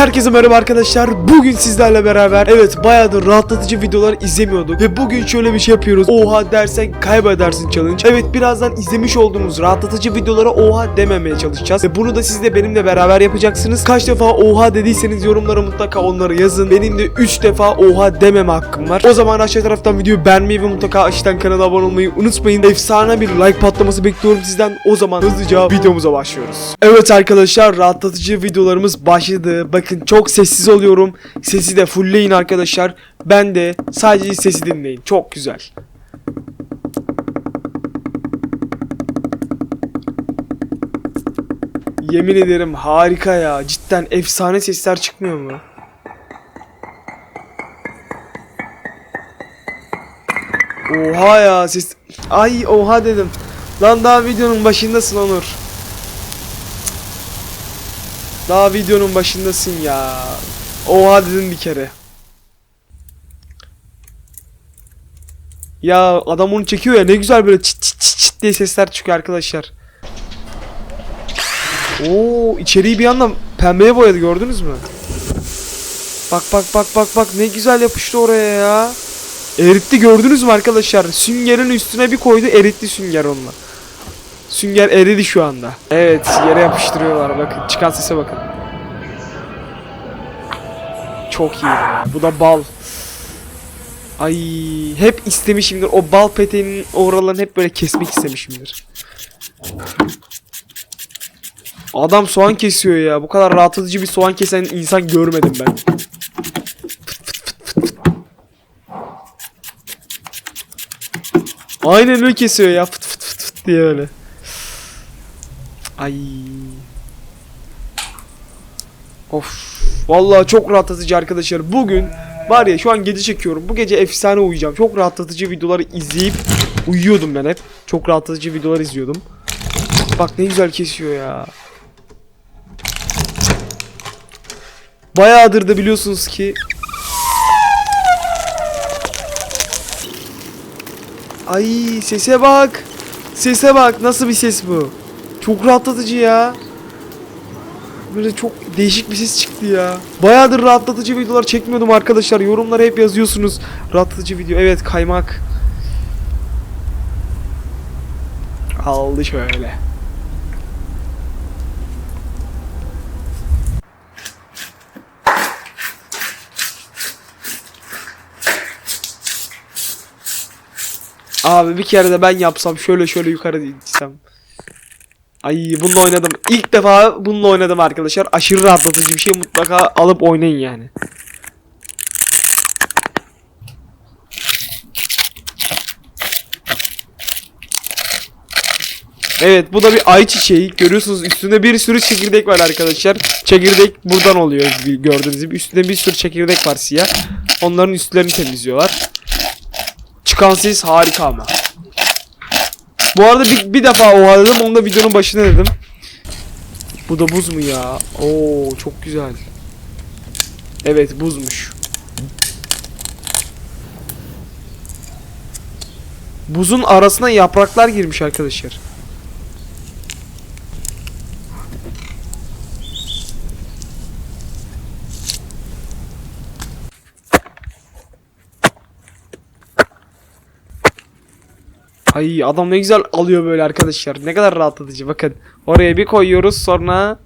Herkese merhaba arkadaşlar. Bugün sizlerle beraber evet bayağıdır rahatlatıcı videolar izlemiyorduk ve bugün şöyle bir şey yapıyoruz. Oha dersen kaybedersin challenge. Evet birazdan izlemiş olduğumuz rahatlatıcı videolara oha dememeye çalışacağız ve bunu da siz de benimle beraber yapacaksınız. Kaç defa oha dediyseniz yorumlara mutlaka onları yazın. Benim de 3 defa oha dememe hakkım var. O zaman aşağı taraftan videoyu beğenmeyi ve mutlaka aşağıdan kanala abone olmayı unutmayın. Efsane bir like patlaması bekliyorum sizden. O zaman hızlıca videomuza başlıyoruz. Evet arkadaşlar rahatlatıcı videolarımız başladı. Bakın çok sessiz oluyorum. Sesi de fullleyin arkadaşlar. Ben de sadece sesi dinleyin. Çok güzel. Yemin ederim harika ya. Cidden efsane sesler çıkmıyor mu? Oha ya ses... Ay oha dedim. Lan daha videonun başındasın Onur. Daha videonun başındasın ya. Oha dedin bir kere. Ya adam onu çekiyor ya ne güzel böyle çıt çıt çıt çıt diye sesler çıkıyor arkadaşlar. Oo içeriği bir anda pembeye boyadı gördünüz mü? Bak bak bak bak bak ne güzel yapıştı oraya ya. Eritti gördünüz mü arkadaşlar? Süngerin üstüne bir koydu eritti sünger onunla. Sünger eridi şu anda. Evet yere yapıştırıyorlar bakın çıkan sese bakın. Çok iyi. Bu da bal. Ay hep istemişimdir. O bal peteğinin oralarını hep böyle kesmek istemişimdir. Adam soğan kesiyor ya. Bu kadar rahatlatıcı bir soğan kesen insan görmedim ben. Aynen öyle kesiyor ya. Fıt fıt fıt fıt diye öyle. Ay. Of. Vallahi çok rahatlatıcı arkadaşlar. Bugün var ya şu an gece çekiyorum. Bu gece efsane uyuyacağım. Çok rahatlatıcı videoları izleyip uyuyordum ben hep. Çok rahatlatıcı videolar izliyordum. Bak ne güzel kesiyor ya. Bayağıdır da biliyorsunuz ki Ay sese bak. Sese bak. Nasıl bir ses bu? Çok rahatlatıcı ya. Böyle çok değişik bir ses çıktı ya. Bayağıdır rahatlatıcı videolar çekmiyordum arkadaşlar. Yorumlara hep yazıyorsunuz. Rahatlatıcı video. Evet kaymak. Aldı şöyle. Abi bir kere de ben yapsam şöyle şöyle yukarı gitsem. Ay bununla oynadım. İlk defa bununla oynadım arkadaşlar. Aşırı rahatlatıcı bir şey mutlaka alıp oynayın yani. Evet bu da bir ay çiçeği. Görüyorsunuz üstünde bir sürü çekirdek var arkadaşlar. Çekirdek buradan oluyor gördüğünüz gibi. Üstünde bir sürü çekirdek var siyah. Onların üstlerini temizliyorlar. Çıkan ses harika ama. Bu arada bir, bir defa oha dedim onu da videonun başına dedim. Bu da buz mu ya? Oo çok güzel. Evet buzmuş. Buzun arasına yapraklar girmiş arkadaşlar. Ay adam ne güzel alıyor böyle arkadaşlar. Ne kadar rahatlatıcı bakın. Oraya bir koyuyoruz sonra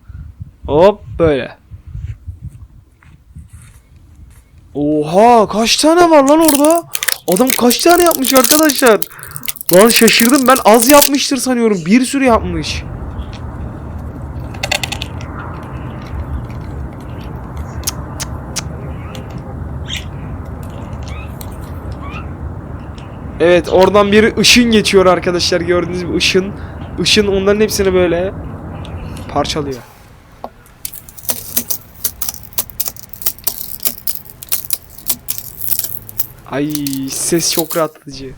hop böyle. Oha kaç tane var lan orada? Adam kaç tane yapmış arkadaşlar? Lan şaşırdım ben az yapmıştır sanıyorum. Bir sürü yapmış. Evet oradan bir ışın geçiyor arkadaşlar gördüğünüz gibi ışın. Işın onların hepsini böyle parçalıyor. Ay ses çok rahatlatıcı.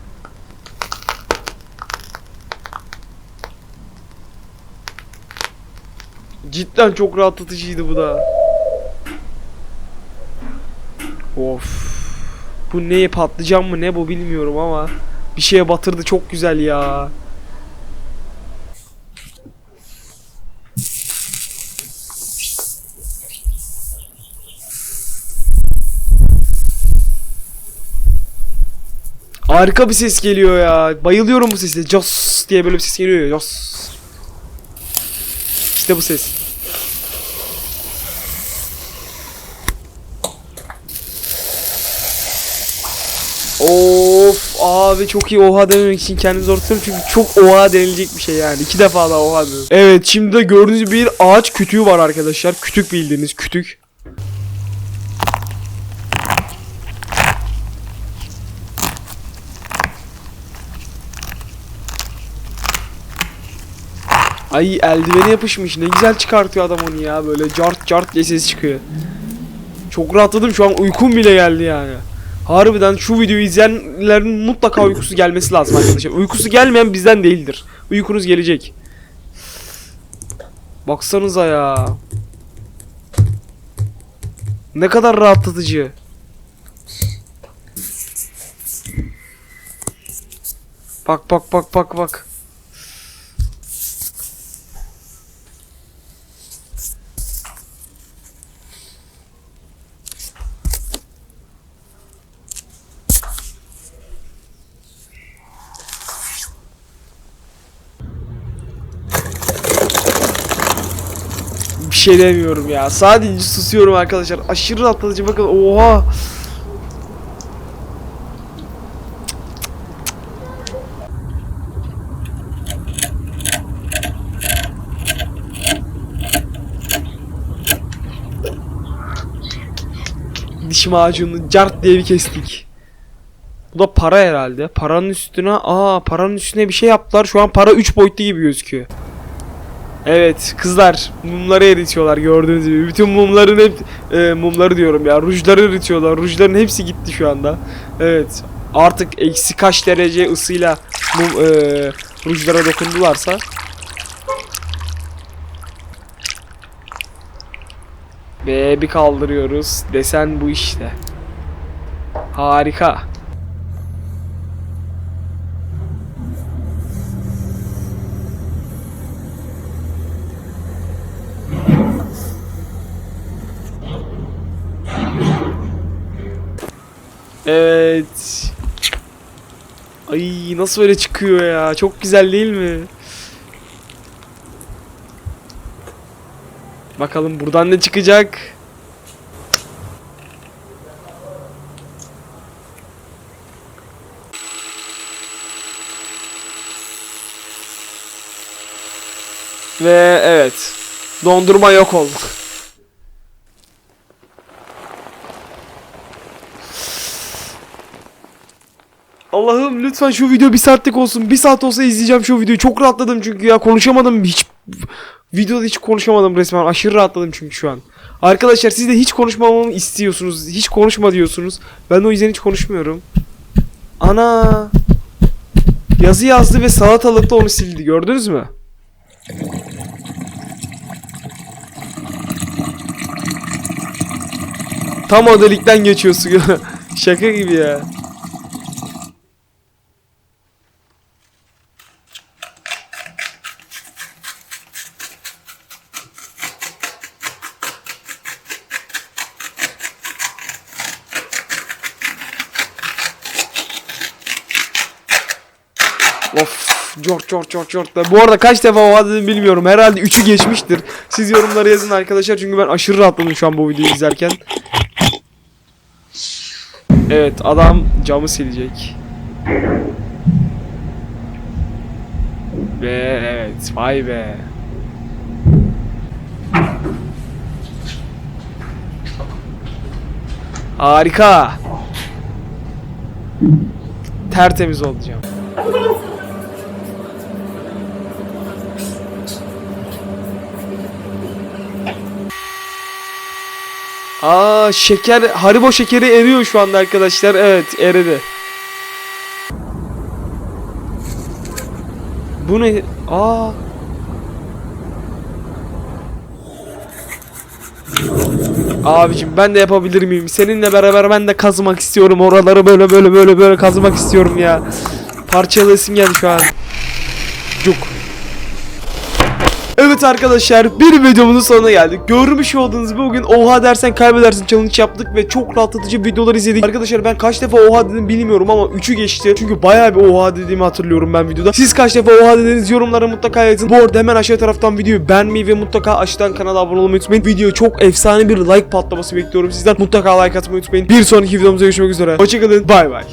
Cidden çok rahatlatıcıydı bu da. Of. Bu neye patlıcan mı ne bu bilmiyorum ama bir şeye batırdı çok güzel ya. Harika bir ses geliyor ya. Bayılıyorum bu sesle. Jos diye böyle bir ses geliyor. Jos. İşte bu ses. Of abi çok iyi oha dememek için kendimi zor tutuyorum çünkü çok oha denilecek bir şey yani. iki defa da oha dedim. Evet şimdi de gördüğünüz bir ağaç kütüğü var arkadaşlar. Kütük bildiğiniz kütük. Ay eldivene yapışmış. Ne güzel çıkartıyor adam onu ya. Böyle cart cart diye ses çıkıyor. Çok rahatladım şu an uykum bile geldi yani. Harbiden şu videoyu izleyenlerin mutlaka uykusu gelmesi lazım arkadaşlar. Uykusu gelmeyen bizden değildir. Uykunuz gelecek. Baksanıza ya. Ne kadar rahatlatıcı. Bak bak bak bak bak. Şey demiyorum ya. Sadece susuyorum arkadaşlar. Aşırı rahatlatıcı bakın. Oha. Diş macununu cart diye bir kestik. Bu da para herhalde. Paranın üstüne aa paranın üstüne bir şey yaptılar. Şu an para 3 boyutlu gibi gözüküyor. Evet kızlar mumları eritiyorlar gördüğünüz gibi. Bütün mumların hep e, mumları diyorum ya. Rujları eritiyorlar. Rujların hepsi gitti şu anda. Evet. Artık eksi kaç derece ısıyla mum e, rujlara dokundularsa ve bir kaldırıyoruz. Desen bu işte. Harika. Evet. Ay nasıl öyle çıkıyor ya? Çok güzel değil mi? Bakalım buradan ne çıkacak? Ve evet. Dondurma yok oldu. Lütfen şu video bir saatlik olsun. Bir saat olsa izleyeceğim şu videoyu. Çok rahatladım çünkü ya konuşamadım hiç. Videoda hiç konuşamadım resmen. Aşırı rahatladım çünkü şu an. Arkadaşlar siz de hiç konuşmamamı istiyorsunuz. Hiç konuşma diyorsunuz. Ben de o yüzden hiç konuşmuyorum. Ana. Yazı yazdı ve salatalıkta onu sildi. Gördünüz mü? Tam o delikten geçiyorsun. Şaka gibi ya. Of. Cort cort cort cort da. Bu arada kaç defa oha dedim bilmiyorum. Herhalde 3'ü geçmiştir. Siz yorumlara yazın arkadaşlar çünkü ben aşırı rahatladım şu an bu videoyu izlerken. Evet adam camı silecek. Ve evet vay be. Harika. Tertemiz oldu Aa şeker Haribo şekeri eriyor şu anda arkadaşlar. Evet eridi. Bu ne? Aa. Abicim ben de yapabilir miyim? Seninle beraber ben de kazmak istiyorum. Oraları böyle böyle böyle böyle kazmak istiyorum ya. Parçalayasım geldi şu an. Cuk. Evet arkadaşlar bir videomuzun sonuna geldik. Görmüş olduğunuz bugün oha dersen kaybedersin challenge yaptık ve çok rahatlatıcı videolar izledik. Arkadaşlar ben kaç defa oha dedim bilmiyorum ama 3'ü geçti. Çünkü bayağı bir oha dediğimi hatırlıyorum ben videoda. Siz kaç defa oha dediniz yorumlara mutlaka yazın. Bu arada hemen aşağı taraftan videoyu beğenmeyi ve mutlaka aşağıdan kanala abone olmayı unutmayın. Video çok efsane bir like patlaması bekliyorum sizden. Mutlaka like atmayı unutmayın. Bir sonraki videomuzda görüşmek üzere. Hoşçakalın. Bay bay.